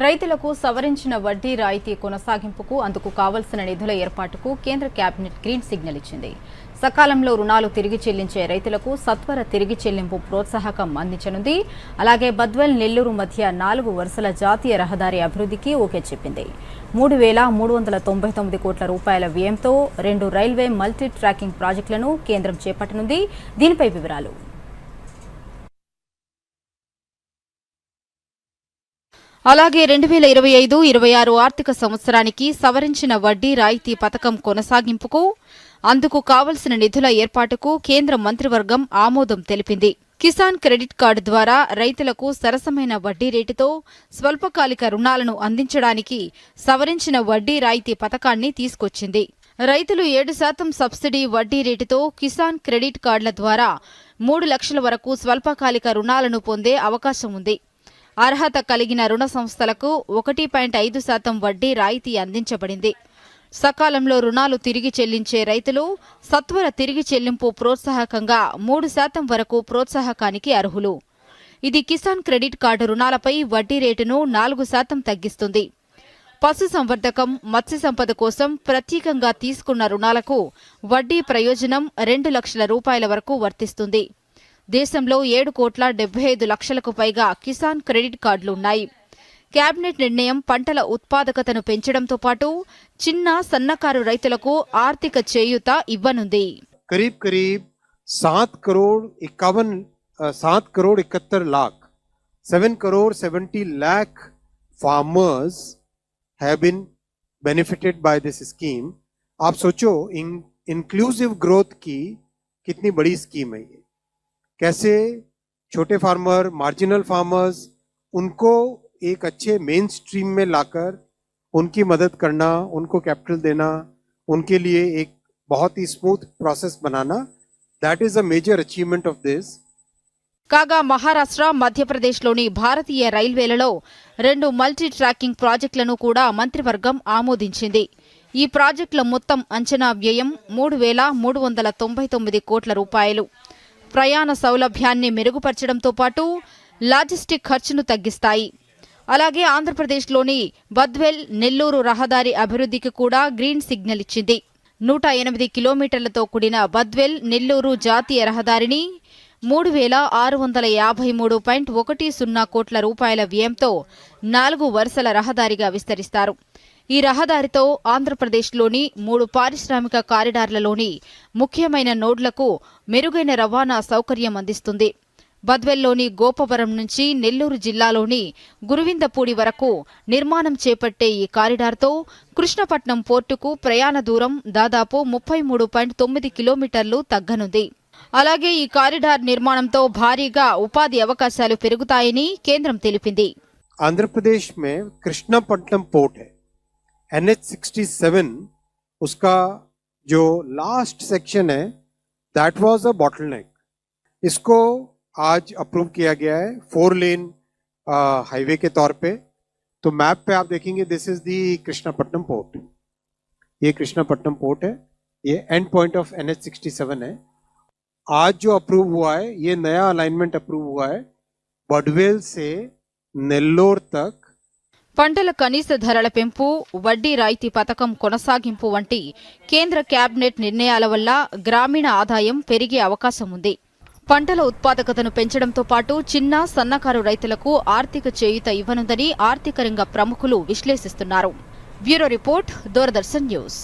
రైతులకు సవరించిన వడ్డీ రాయితీ కొనసాగింపుకు అందుకు కావలసిన నిధుల ఏర్పాటుకు కేంద్ర కేబినెట్ గ్రీన్ సిగ్నల్ ఇచ్చింది. సకాలంలో రుణాలు తిరిగి చెల్లించే రైతులకు సత్వర తిరిగి చెల్లింపు ప్రోత్సాహకం అందించనుంది. అలాగే బద్వెల్ నెల్లూరు మధ్య నాలుగు వరుసల జాతీయ రహదారి అభివృద్ధికి ఓకే చెప్పింది. మూడు వేల మూడు వందల తొంభై తొమ్మిది కోట్ల రూపాయల వ్యయంతో రెండు రైల్వే మల్టీ ట్రాకింగ్ ప్రాజెక్టులను కేంద్రం చేపట్టనుంది. దీనిపై వివరాలు. అలాగే రెండు వేల ఇరవై ఐదు ఇరవై ఆరు ఆర్థిక సంవత్సరానికి సవరించిన వడ్డీ రాయితీ పథకం కొనసాగింపుకు అందుకు కావలసిన నిధుల ఏర్పాటుకు కేంద్ర మంత్రివర్గం ఆమోదం తెలిపింది. కిసాన్ క్రెడిట్ కార్డు ద్వారా రైతులకు సరసమైన వడ్డీ రేటుతో స్వల్పకాలిక రుణాలను అందించడానికి సవరించిన వడ్డీ రాయితీ పథకాన్ని తీసుకొచ్చింది. రైతులు ఏడు శాతం సబ్సిడీ వడ్డీ రేటుతో కిసాన్ క్రెడిట్ కార్డుల ద్వారా మూడు లక్షల వరకు స్వల్పకాలిక రుణాలను పొందే అవకాశం ఉంది. అర్హత కలిగిన రుణ సంస్థలకు ఒకటి పాయింట్ ఐదు శాతం వడ్డీ రాయితీ అందించబడింది. సకాలంలో రుణాలు తిరిగి చెల్లించే రైతులు సత్వర తిరిగి చెల్లింపు ప్రోత్సాహకంగా మూడు శాతం వరకు ప్రోత్సాహకానికి అర్హులు. ఇది కిసాన్ క్రెడిట్ కార్డు రుణాలపై వడ్డీ రేటును నాలుగు శాతం తగ్గిస్తుంది. పశు సంవర్ధకం మత్స్య సంపద కోసం ప్రత్యేకంగా తీసుకున్న రుణాలకు వడ్డీ ప్రయోజనం రెండు లక్షల రూపాయల వరకు వర్తిస్తుంది. దేశంలో ఏడు కోట్ల డెబ్బై ఐదు లక్షలకు పైగా కిసాన్ క్రెడిట్ కార్డులు ఉన్నాయి కేబినెట్ నిర్ణయం పంటల ఉత్పాదకతను పెంచడంతో పాటు చిన్న సన్నకారు రైతులకు ఆర్థిక చేయూత ఇవ్వనుంది करीब करीब सात करोड़ इक्यावन सात करोड़ इकहत्तर lakh seven crore seventy lakh farmers have been benefited by this scheme आप सोचो इन इंक्लूसिव ग्रोथ की कितनी बड़ी स्कीम है ये कैसे छोटे फार्मर मार्जिनल फार्मर्स उनको एक अच्छे मेन स्ट्रीम में लाकर उनकी मदद करना उनको कैपिटल देना उनके लिए एक बहुत ही smooth process banana that is a major achievement of this కాగా మహారాష్ట్ర మధ్యప్రదేశ్లోని భారతీయ రైల్వేలలో రెండు మల్టీ ట్రాకింగ్ ప్రాజెక్టులను కూడా మంత్రివర్గం ఆమోదించింది ఈ ప్రాజెక్టుల మొత్తం అంచనా వ్యయం మూడు వేల మూడు వందల తొంభై తొమ్మిది కోట్ల రూపాయలు ప్రయాణ సౌలభ్యాన్ని మెరుగుపరచడంతో పాటు లాజిస్టిక్ ఖర్చును తగ్గిస్తాయి. అలాగే ఆంధ్రప్రదేశ్లోని బద్వెల్ నెల్లూరు రహదారి అభివృద్ధికి కూడా గ్రీన్ సిగ్నల్ ఇచ్చింది. నూట ఎనిమిది కిలోమీటర్లతో కూడిన బద్వెల్ నెల్లూరు జాతీయ రహదారిని మూడు వేల ఆరు వందల యాభై మూడు పాయింట్ ఒకటి సున్నా కోట్ల రూపాయల వ్యయంతో నాలుగు వరుసల రహదారిగా విస్తరిస్తారు. ఈ రహదారితో ఆంధ్రప్రదేశ్లోని మూడు పారిశ్రామిక కారిడార్లలోని ముఖ్యమైన నోడ్లకు మెరుగైన రవాణా సౌకర్యం అందిస్తుంది. బద్వెల్లోని గోపవరం నుంచి నెల్లూరు జిల్లాలోని గురువిందపూడి వరకు నిర్మాణం చేపట్టే ఈ కారిడార్తో కృష్ణపట్నం పోర్టుకు ప్రయాణ దూరం దాదాపు ముప్పై మూడు పాయింట్ తొమ్మిది కిలోమీటర్లు తగ్గనుంది. అలాగే ఈ కారిడార్ నిర్మాణంతో భారీగా ఉపాధి అవకాశాలు పెరుగుతాయని కేంద్రం తెలిపింది. ఆంధ్రప్రదేశ్ మే Krishnapatnam port. N H sixty seven उसका जो लास्ट सेक्शन है दैट वाज अ बॉटल नेक इसको आज अप्रूव किया गया है फोर लेन हाईवे के तौर पे। तो मैप पे आप देखेंगे this is the Krishnapatnam port ये कृष्णापट्टनम पोर्ट है। ये end point of N H sixty seven है। आज जो अप्रूव हुआ है, ये नया अलाइनमेंट अप्रूव हुआ है। बडवेल से नेल्लोर तक పంటల కనీస ధరల పెంపు వడ్డీ రాయితీ పథకం కొనసాగింపు వంటి కేంద్ర కేబినెట్ నిర్ణయాల వల్ల గ్రామీణ ఆదాయం పెరిగే అవకాశం ఉంది. పంటల ఉత్పాదకతను పెంచడంతో పాటు చిన్న సన్నకారు రైతులకు ఆర్థిక చేయుత ఇవ్వనుందని ఆర్థిక రంగ ప్రముఖులు విశ్లేషిస్తున్నారు. Bureau report Doordarshan news.